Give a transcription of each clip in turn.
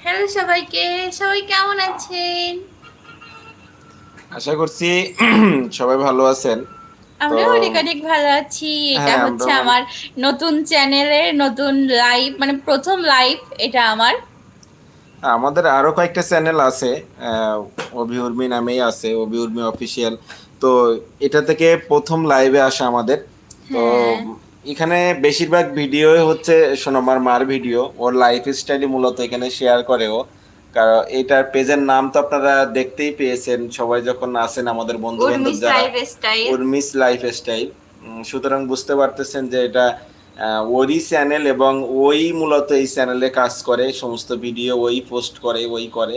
Hello সবাইকে সবাই কেমন আছেন? আশা করছি সবাই ভালো আছেন। আমরা অনেক অনেক ভালো আছি। এটা হ্যাঁ, হচ্ছে আমার নতুন চ্যানেলের নতুন লাইভ মানে প্রথম লাইভ এটা আমার। আমাদের আরও কয়েকটা চ্যানেল আছে অভি উর্মি নামেই আছে অভি উর্মি অফিসিয়াল তো এটা থেকে প্রথম লাইভে আসা আমাদের। তো হ্যাঁ। এখানে বেশিরভাগ ভিডিও হচ্ছে সোনামার মার ভিডিও। ওর লাইফ স্টাইলই মূলত এখানে শেয়ার করে ও। কারণ এটার পেজের নাম তো আপনারা দেখতেই পেয়েছেন সবাই যখন আসেন আমাদের বন্ধু বান্ধব যারা lifestyle Urmi's lifestyle সুতরাং বুঝতে পারতেছেন যে এটা ওরই চ্যানেল এবং ওই মূলত এই চ্যানেলে কাজ করে সমস্ত ভিডিও ওই পোস্ট করে ওই করে।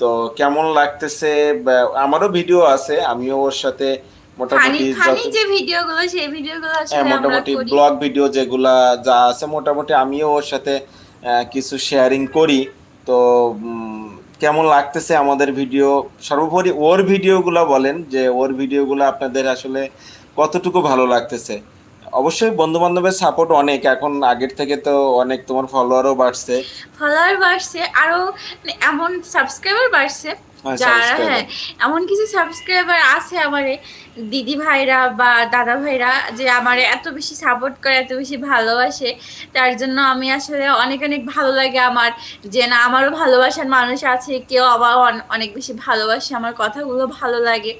তো কেমন লাগতেছে? আমারও ভিডিও আছে আমিও ওর সাথে মোটামুটি যে ভিডিওগুলো সেই ভিডিওগুলো হ্যাঁ আসলে মোটামুটি ব্লগ ভিডিও যেগুলা যা আছে মোটামুটি আমিও ওর সাথে কিছু শেয়ারিং করি। তো কেমন লাগতেছে আমাদের ভিডিও? সর্বোপরি ওর ভিডিওগুলো বলেন যে ওর ভিডিওগুলো আপনাদের আসলে কতটুকু ভালো লাগতেছে। অবশ্যই বন্ধু বান্ধবের সাপোর্ট অনেক এখন আগের থেকে তো অনেক তোমার ফলোয়ারও বাড়ছে। ফলোয়ার বাড়ছে আরও মানে এমন সাবস্ক্রাইবার বাড়ছে যারা হ্যাঁ এমন কিছু সাবস্ক্রাইবার আছে আমারে দিদি ভাইরা বা দাদা ভাইরা যে আমারে এত বেশি সাপোর্ট করে এত বেশি ভালোবাসে। তার জন্য আমি আসলে অনেক অনেক ভালো লাগে আমার যে না আমারও ভালোবাসার মানুষ আছে কেউ আবার অনেক বেশি ভালোবাসে আমার কথাগুলো ভালো লাগে।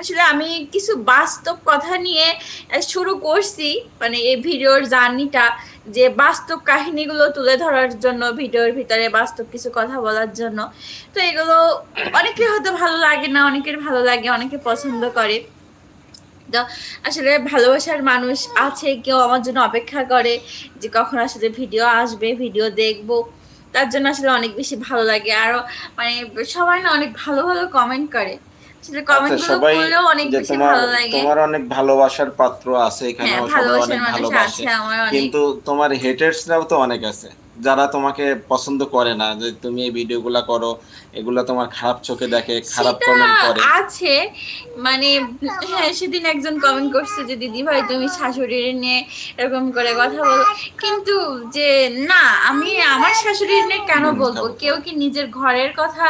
আসলে আমি কিছু বাস্তব কথা নিয়ে শুরু করছি মানে এই ভিডিওর জার্নিটা যে বাস্তব কাহিনীগুলো তুলে ধরার জন্য, ভিডিওর ভিতরে বাস্তব কিছু কথা বলার জন্য। তো এগুলো অনেকের হয়তো ভালো লাগে না, অনেকের ভালো লাগে, অনেকে পছন্দ করে। আসলে ভালোবাসার মানুষ আছে, কেউ আমার জন্য অপেক্ষা করে যে কখন আসলে ভিডিও আসবে, ভিডিও দেখব। তার জন্য আসলে অনেক বেশি ভালো লাগে। আরও মানে সবাই না অনেক ভালো ভালো কমেন্ট করে। আচ্ছা সবাই তোমার তোমার অনেক ভালোবাসার পাত্র আছে এখানে হ্যাঁ, সবাই অনেক ভালোবাসে। কিন্তু তোমার হেটার্সরাও তো অনেক আছে যারা তোমাকে পছন্দ করে না যে তুমি এই ভিডিওগুলা করো এগুলা তোমার খারাপ চোখে দেখে খারাপ কমেন্ট করে। আছে মানে হ্যাঁ সেদিন একজন কমেন্ট করছে যে দিদি ভাই তুমি শাশুড়ির নিয়ে এরকম করে কথা বলো। কিন্তু যে না আমি আমার শাশুড়ির নিয়ে কেন বলব? কেউ কি নিজের ঘরের কথা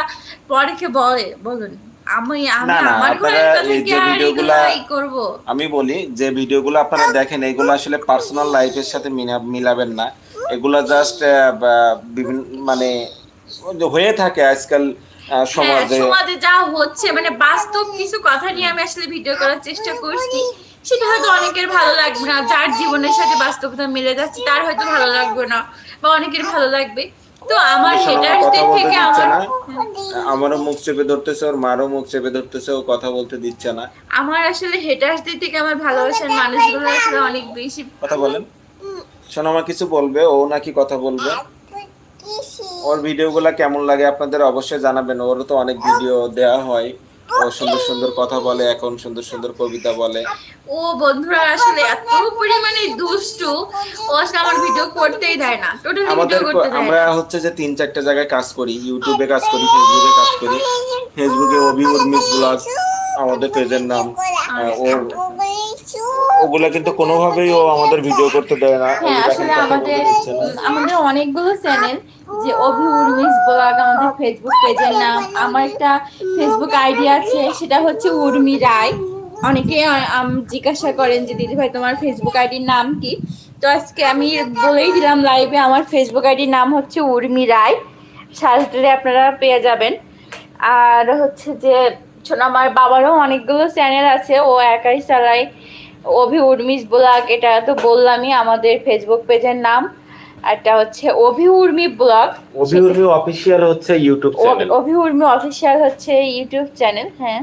পরে কে বলে? বলুন। আমি আমি না, না, আমার ঘরের কথা কি আর এগুলাই করব। আমি বলি যে ভিডিওগুলো আপনারা দেখেন এগুলো আসলে পার্সোনাল লাইফের সাথে মিলাবেন না। এগুলো জাস্ট বিভিন্ন মানে হয়ে থাকে আজকাল হ্যাঁ সমাজে। সমাজে যা হচ্ছে মানে বাস্তব কিছু কথা নিয়ে আমি আসলে ভিডিও করার চেষ্টা করছি। সেটা হয়তো অনেকের ভালো লাগবে না যার জীবনের সাথে বাস্তবতা মিলে যাচ্ছে তার হয়তো ভালো লাগবে না বা অনেকের ভালো লাগবে। তো আমার কথা বলতে দিচ্ছে না। আমারও মুখ চেপে ধরতেছে ওর মারও মুখ চেপে ধরতেছে ও কথা বলতে দিচ্ছে না। আমার আসলে হেটার্সদের থেকে আমার ভালোবাসার মানুষগুলো আসলে অনেক বেশি কথা বলেন। শোনো আমার কিছু বলবে ও নাকি কথা বলবে। ওর ভিডিওগুলো কেমন লাগে আপনাদের অবশ্যই জানাবেন ওরও তো অনেক ভিডিও দেয়া হয়। ও সুন্দর সুন্দর কথা বলে এখন সুন্দর সুন্দর কবিতা বলে। ও বন্ধুরা আসলে এত পরিমাণে দুষ্টু ও আসলে আমার ভিডিও করতেই দেয় না। টোটালি আমাদের ভিডিও করতে দেয় আমরা হচ্ছে যে তিন চারটে জায়গায় কাজ করি ইউটিউবে কাজ করি ফেসবুকে কাজ করি। ফেসবুকে অভি উর্মিস ব্লগ আমাদের পেজের নাম ওর ওগুলা কিন্তু কোনোভাবেই ও আমাদের ভিডিও করতে দেয় না। হ্যাঁ আসলে আমাদের আমাদের অনেকগুলো চ্যানেল যে অভি উর্মিস ব্লগ আমাদের ফেসবুক পেজের নাম আমার একটা ফেসবুক আইডি আছে সেটা হচ্ছে উর্মি রায়। অনেকে আম- জিজ্ঞাসা করেন যে দিদি ভাই তোমার ফেসবুক আইডির নাম কি? তো আজকে আমি বলেই দিলাম লাইভে আমার ফেসবুক আইডির নাম হচ্ছে উর্মি রায়। সার্চ দিলে আপনারা পেয়ে যাবেন। আর হচ্ছে যে শোনো আমার বাবারও অনেকগুলো চ্যানেল আছে ও একাই চালায়। অভি উর্মিস ব্লগ এটা তো বললামই আমাদের ফেসবুক পেজের নাম। একটা হচ্ছে অভি উর্মি ব্লগ। অভি উর্মি অফিসিয়াল হচ্ছে YouTube channel Abhi Urmi official হচ্ছে ইউটিউব চ্যানেল হ্যাঁ।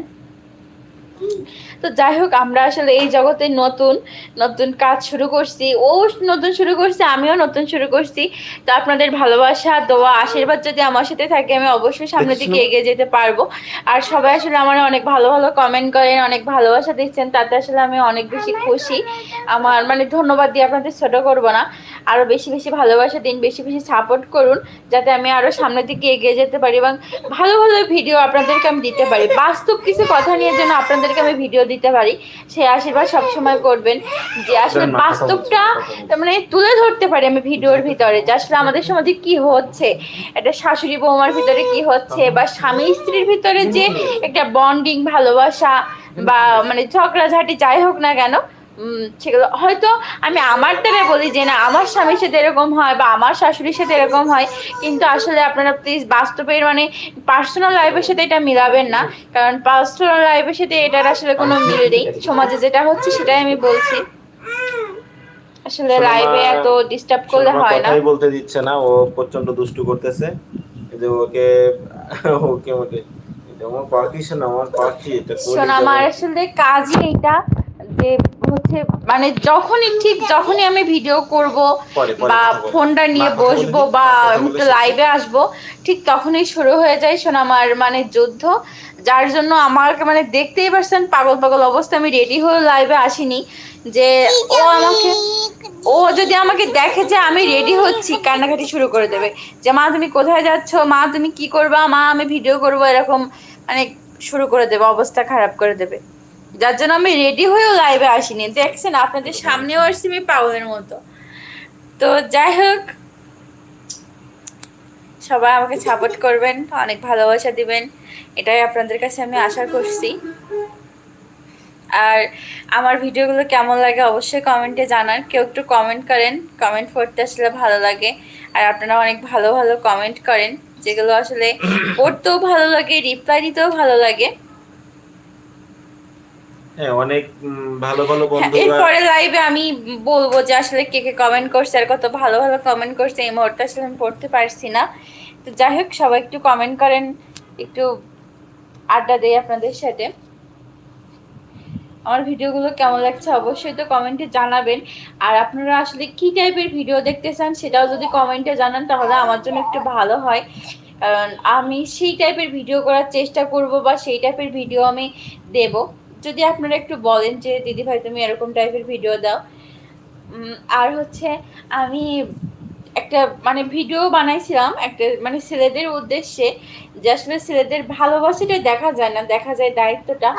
তো যাই হোক আমরা আসলে এই জগতে নতুন নতুন কাজ শুরু করছি। ও নতুন শুরু করছে আমিও নতুন শুরু করছি। তো আপনাদের ভালোবাসা দোয়া আশীর্বাদ যদি আমার সাথে থাকে আমি অবশ্যই সামনের দিকে এগিয়ে যেতে পারব। আর সবাই আসলে আমার অনেক ভালো ভালো কমেন্ট করেন অনেক ভালোবাসা দিচ্ছেন। তাতে আসলে আমি অনেক বেশি খুশি। আমার মানে ধন্যবাদ দিয়ে আপনাদের ছোট করব না। আরও বেশি বেশি ভালোবাসা দিন বেশি বেশি সাপোর্ট করুন যাতে আমি আরও সামনের দিকে এগিয়ে যেতে পারি এবং ভালো ভালো ভিডিও আপনাদেরকে আমি দিতে পারি। বাস্তব কিছু কথা নিয়ে যেন আপনাদের আপনাদেরকে আমি ভিডিও দিতে পারি। সে আশীর্বাদ সবসময় করবেন। যে আসলে বাস্তবটা মানে তুলে ধরতে পারি আমি ভিডিওর ভিতরে যে আসলে আমাদের সমাজে কি হচ্ছে। একটা শাশুড়ি বৌমার ভিতরে কি হচ্ছে বা স্বামী স্ত্রীর ভিতরে যে একটা বন্ডিং ভালোবাসা বা মানে ঝগড়াঝাটি যাই হোক না কেন সেগুলো হয়তো আমি আমার দ্বারা বলি যে না আমার স্বামীর সাথে এরকম হয় বা আমার শাশুড়ির সাথে এরকম হয়। কিন্তু আসলে আপনারা প্লিজ বাস্তবের মানে পার্সোনাল লাইফের সাথে এটা মিলাবেন না। কারণ পার্সোনাল লাইফের সাথে এটার আসলে কোনো মিল নেই। সমাজে যেটা হচ্ছে সেটাই আমি বলছি। আসলে লাইভে এত ডিস্টার্ব করলে হয় না। কথাই বলতে দিচ্ছে না। ও প্রচণ্ড দুষ্টু করতেছে। যে ওকে ওকে ওকে আমার পাখি শোনা আমার পাখি এটা শোন। আমার আসলে কাজই এটা যে হচ্ছে মানে যখনই ঠিক যখনই আমি ভিডিও করব বা ফোনটা নিয়ে বসবো বা একটু লাইভে আসব ঠিক তখনই শুরু হয়ে যায় শোন আমার মানে যুদ্ধ যার জন্য আমাকে মানে দেখতেই পারছেন পাগল পাগল অবস্থা আমি রেডি হয়ে লাইভে আসিনি যে ও আমাকে ও যদি আমাকে দেখে যে আমি রেডি হচ্ছি কান্নাকাটি শুরু করে দেবে। যে মা তুমি কোথায় যাচ্ছ? মা তুমি কি করবা? মা আমি ভিডিও করব এরকম মানে শুরু করে দেবে অবস্থা খারাপ করে দেবে। যার জন্য আমি রেডি হয়েও লাইভে আসিনি। দেখছেন, আপনাদের সামনেও আসছি আমি পাগলের মতো। তো যাই হোক, সবাই আমাকে সাপোর্ট করবেন, অনেক ভালোবাসা দিবেন। এটাই আপনাদের কাছে আমি আশা করছি। আর আমার ভিডিওগুলো কেমন লাগে অবশ্যই কমেন্টে জানান। কেউ একটু কমেন্ট করেন কমেন্ট পড়তে আসলে ভালো লাগে। আর আপনারা অনেক ভালো ভালো কমেন্ট করেন, যেগুলো আসলে পড়তেও ভালো লাগে রিপ্লাই দিতেও ভালো লাগে। হ্যাঁ অনেক ভালো ভালো হ্যাঁ, বন্ধুরা এরপরে লাইভে আমি বলব যে আসলে কে কে কমেন্ট করছে আর কত ভালো ভালো কমেন্ট করছে এই মুহূর্তে আসলে আমি পড়তে পারছি না। তো যাই হোক সবাই একটু কমেন্ট করেন একটু আড্ডা দেই আপনাদের সাথে। আমার ভিডিওগুলো কেমন লাগছে অবশ্যই তো কমেন্টে জানাবেন। আর আপনারা আসলে কি টাইপের ভিডিও দেখতে চান সেটাও যদি কমেন্টে জানান তাহলে আমার জন্য একটু ভালো হয়। কারণ আমি সেই টাইপের ভিডিও করার চেষ্টা করব বা সেই টাইপের ভিডিও আমি দেব। যদি আপনারা একটু বলেন যে দিদি ভাই তুমি এরকম টাইপের ভিডিও দাও। আর হচ্ছে আমি একটা মানে ভিডিও বানাইছিলাম একটা মানে ছেলেদের উদ্দেশ্যে যে আসলে ছেলেদের ভালোবাসাটা দেখা যায় না দেখা যায় দায়িত্বটা।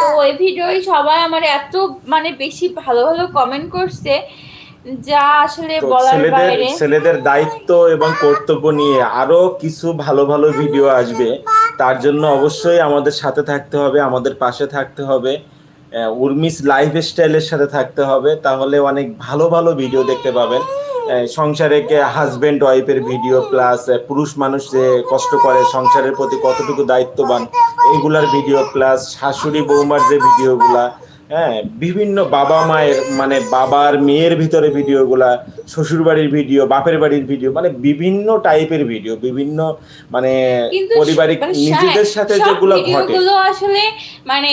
তো ওই ভিডিওই সবাই আমার এত মানে বেশি ভালো ভালো কমেন্ট করছে যা আসলে বলার বাইরে। ছেলেদের দায়িত্ব এবং কর্তব্য নিয়ে আরও কিছু ভালো ভালো ভিডিও আসবে। তার জন্য অবশ্যই আমাদের সাথে থাকতে হবে, আমাদের পাশে থাকতে হবে। উর্মিস লাইফ স্টাইলের সাথে থাকতে হবে, তাহলে অনেক ভালো ভালো ভিডিও দেখতে পাবেন। সংসারে হাজব্যান্ড ওয়াইফের ভিডিও প্লাস পুরুষ মানুষ যে কষ্ট করে সংসারের প্রতি কতটুকু দায়িত্ববান, এইগুলার ভিডিও প্লাস শাশুড়ি, বৌমার যে ভিডিওগুলা হ্যাঁ বিভিন্ন বাবা মায়ের মানে বাবার মেয়ের ভিতরে ভিডিওগুলা শ্বশুর বাড়ির ভিডিও বাপের বাড়ির ভিডিও মানে বিভিন্ন টাইপের ভিডিও বিভিন্ন মানে পারিবারিক নিজেদের সাথে যেগুলো ঘটে। আসলে মানে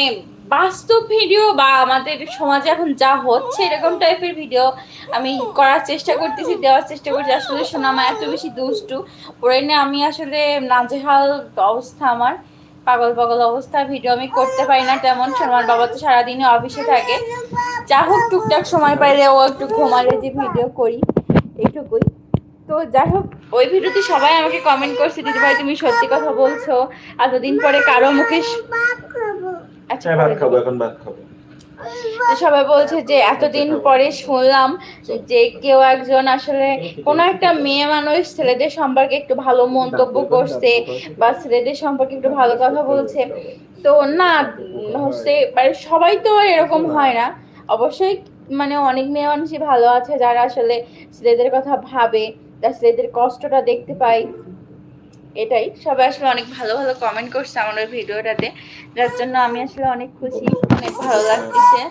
বাস্তব ভিডিও বা আমাদের সমাজে এখন যা হচ্ছে এরকম টাইপের ভিডিও আমি করার চেষ্টা করতেছি দেওয়ার চেষ্টা করছি। আসলে সোনামা এত বেশি দুষ্টু নিয়ে আমি আসলে নাজেহাল অবস্থা আমার। পাগল পাগল অবস্থা ভিডিও আমি করতে পারি না তেমন। সোমার বাবা তো সারাদিনে অফিসে থাকে। যা হোক টুকটাক সময় পাইলে ও একটু ঘুমালে যে ভিডিও করি এইটুকুই। তো যাই হোক ওই ভিডিওতে সবাই আমাকে কমেন্ট করছে দিদি ভাই তুমি সত্যি কথা বলছো? এতদিন পরে কারও মুখে আচ্ছা হ্যাঁ ভাত খাব এখন ভাত খাব। সবাই বলছে যে এতদিন পরে শুনলাম যে কেউ একজন আসলে কোনো একটা মেয়ে মানুষ ছেলেদের সম্পর্কে একটু ভালো মন্তব্য করছে বা ছেলেদের সম্পর্কে একটু ভালো কথা বলছে। তো না, হচ্ছে মানে সবাই তো এরকম হয় না। অবশ্যই মানে অনেক মেয়ে মানুষই ভালো আছে যারা আসলে ছেলেদের কথা ভাবে, তার ছেলেদের কষ্টটা দেখতে পায়। এটাই। সবাই আসলে অনেক ভালো ভালো কমেন্ট করছে আমার ভিডিওটাতে। যার জন্য আমি আসলে অনেক খুশি অনেক ভালো লাগতেছে।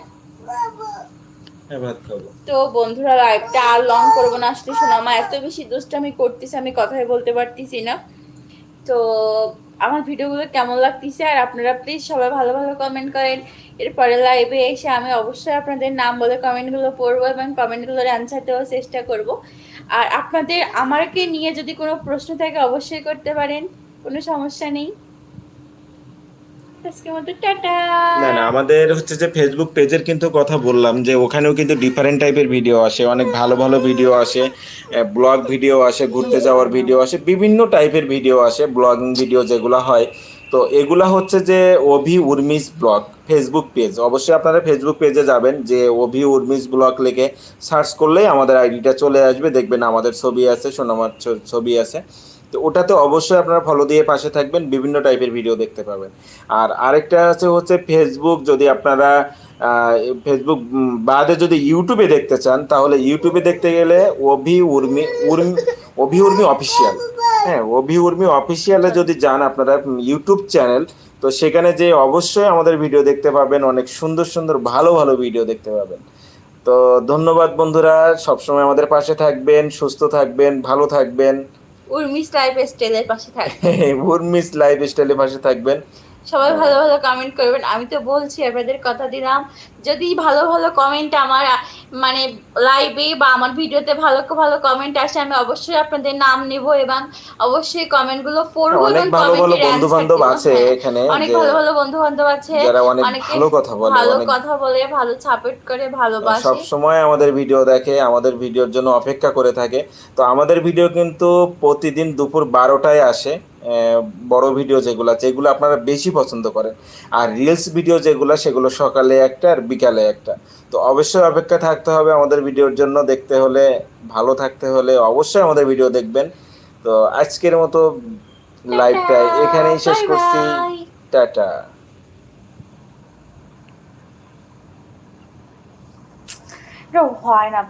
হ্যাঁ তো বন্ধুরা লাইভটা আর লং করব না। আসলে শোনো আমার এত বেশি দুষ্টামি করতেছে আমি কথাই বলতে পারতেছি না। তো আমার ভিডিওগুলো কেমন লাগতেছে? আর আপনারা প্লিজ সবাই ভালো ভালো কমেন্ট করেন। এরপরে লাইভে এসে আমি অবশ্যই আপনাদের নাম বলে কমেন্টগুলো পড়ব এবং কমেন্টগুলোর অ্যান্সার দেওয়ার চেষ্টা করব। আর আপনাদের আমাকে নিয়ে যদি কোনো প্রশ্ন থাকে অবশ্যই করতে পারেন, কোনো সমস্যা নেই। না না, আমাদের হচ্ছে যে ফেসবুক পেজের কিন্তু কথা বললাম যে ওখানেও কিন্তু ডিফারেন্ট টাইপের ভিডিও আসে, অনেক ভালো ভালো ভিডিও আসে ব্লগ ভিডিও আসে, ঘুরতে যাওয়ার ভিডিও আসে, বিভিন্ন টাইপের ভিডিও আসে ব্লগিং ভিডিও যেগুলো হয়। তো এগুলা হচ্ছে যে Abhi Urmi's blog Facebook page অবশ্যই আপনারা ফেসবুক পেজে যাবেন, যে অভি উর্মিস ব্লগ লিখে সার্চ করলেই আমাদের আইডিটা চলে আসবে। দেখবেন আমাদের ছবি আছে, সোনামার ছবি আছে। তো ওটাতে অবশ্যই আপনারা ফলো দিয়ে পাশে থাকবেন, বিভিন্ন টাইপের ভিডিও দেখতে পাবেন। আর আরেকটা আছে হচ্ছে ফেসবুক যদি আপনারা ফেসবুক বাদে যদি ইউটিউবে দেখতে চান, তাহলে ইউটিউবে দেখতে গেলে অভি উর্মি উর্মি অভি উর্মি অফিসিয়াল হ্যাঁ অভি উর্মি অফিসিয়ালে যদি যান আপনারা ইউটিউব চ্যানেল তো সেখানে যে অবশ্যই আমাদের ভিডিও দেখতে পাবেন অনেক সুন্দর সুন্দর ভালো ভালো ভিডিও দেখতে পাবেন। তো ধন্যবাদ বন্ধুরা সবসময় আমাদের পাশে থাকবেন সুস্থ থাকবেন ভালো থাকবেন। উর্মিস লাইফ স্টাইলের পাশে থাকবেন। উর্মিস লাইফ স্টাইলের পাশে থাকবেন। সবাই ভালো ভালো কমেন্ট করবেন। আমি তো বলছি আপনাদের কথা দিলাম। যদি ভালো ভালো কমেন্ট আমার মানে লাইভে বা আমার ভিডিওতে ভালো ভালো কমেন্ট আসে আমি অবশ্যই আপনাদের নাম নেব এবং অবশ্যই কমেন্টগুলো পড়ব অনেক ভালো ভালো কমেন্টের বন্ধু বান্ধব আছে হ্যাঁ, এখানে অনেক ভালো ভালো বন্ধু বান্ধব আছে। যারা অনেক ভালো কথা বলে ভালো কথা বলে ভালো সাপোর্ট করে ভালোবাসে। সব সময় আমাদের ভিডিও দেখে আমাদের ভিডিওর জন্য অপেক্ষা করে থাকে। তো আমাদের ভিডিও কিন্তু প্রতিদিন দুপুর বারোটায় আসে। বড় ভিডিও যেগুলো আছে এগুলো আপনারা বেশি পছন্দ করেন। আর রিলস ভিডিও যেগুলো সেগুলো সকালে একটা আর বিকালে একটা। তো অবশ্যই অপেক্ষা থাকতে হবে আমাদের ভিডিওর জন্য। দেখতে হলে ভালো থাকতে হলে অবশ্যই আমাদের ভিডিও দেখবেন। তো আজকের মতো লাইভটা এখানেই শেষ করছি। টাটা। হয় না